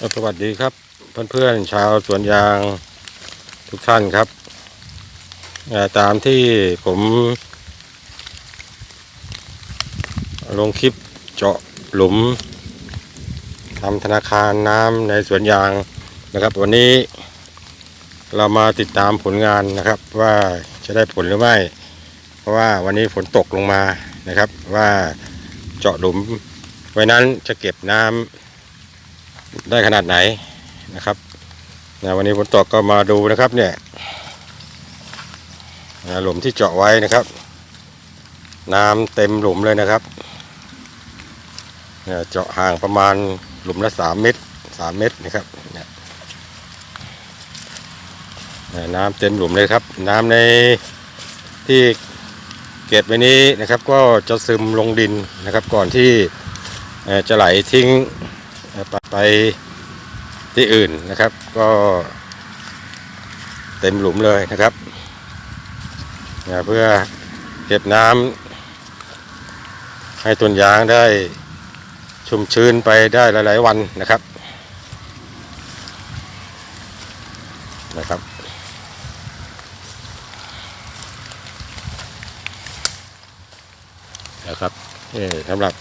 สวัสดีครับ เพื่อนๆชาวสวนยางทุกท่านครับตามที่ผม ลงคลิปเจาะหลุมทำธนาคารน้ำในสวนยางนะครับ วันนี้เรามาติดตามผลงานนะครับ ว่าจะได้ผลหรือไม่ เพราะว่าวันนี้ฝนตกลงมานะครับ ว่าเจาะหลุม ไว้นั้นจะเก็บน้ำ ได้ขนาดไหนนะครับนะวันนี้ฝนตกก็มาดูนะครับเนี่ยนะหลุมที่เจาะไว้นะครับ น้ำเต็มหลุมเลยนะครับเนี่ยเจาะห่างประมาณหลุมละสามเมตรสามเมตรนะครับเนี่ยน้ำเต็มหลุมเลยครับ น้ำในที่เก็บไว้นี้นะครับ ก็จะซึมลงดินนะครับ ก่อนที่จะไหลทิ้ง ไปไปที่อื่นนะครับ ก็เต็มหลุมเลยนะครับเพื่อเก็บน้ำให้ต้นยางได้ชุ่มชื้นไปได้หลาย ๆ วันนะครับนะครับ นะครับนี่สำหรับ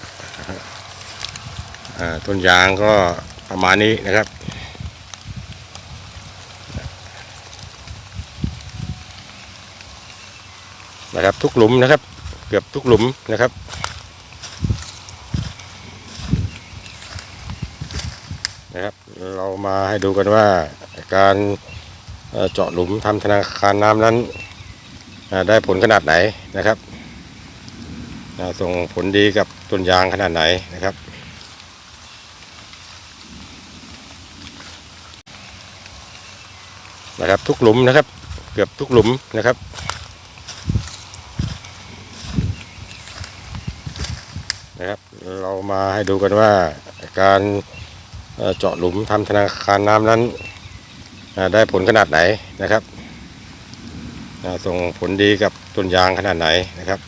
ต้นยางก็ประมาณนี้นะครับนะครับทุกหลุมนะครับ เกือบทุกหลุมนะครับนะครับ เรามาให้ดูกันว่าการเจาะหลุมทำธนาคารน้ำนั้นได้ผลขนาดไหนนะครับส่งผลดีกับต้นยางขนาดไหนนะครับ นะครับ ทุกหลุมนะครับ เกือบทุกหลุมนะครับนะครับ เรามาให้ดูกันว่าการเจาะหลุมทำธนาคารน้ำนั้นได้ผลขนาดไหนนะครับส่งผลดีกับต้นยางขนาดไหนนะครับ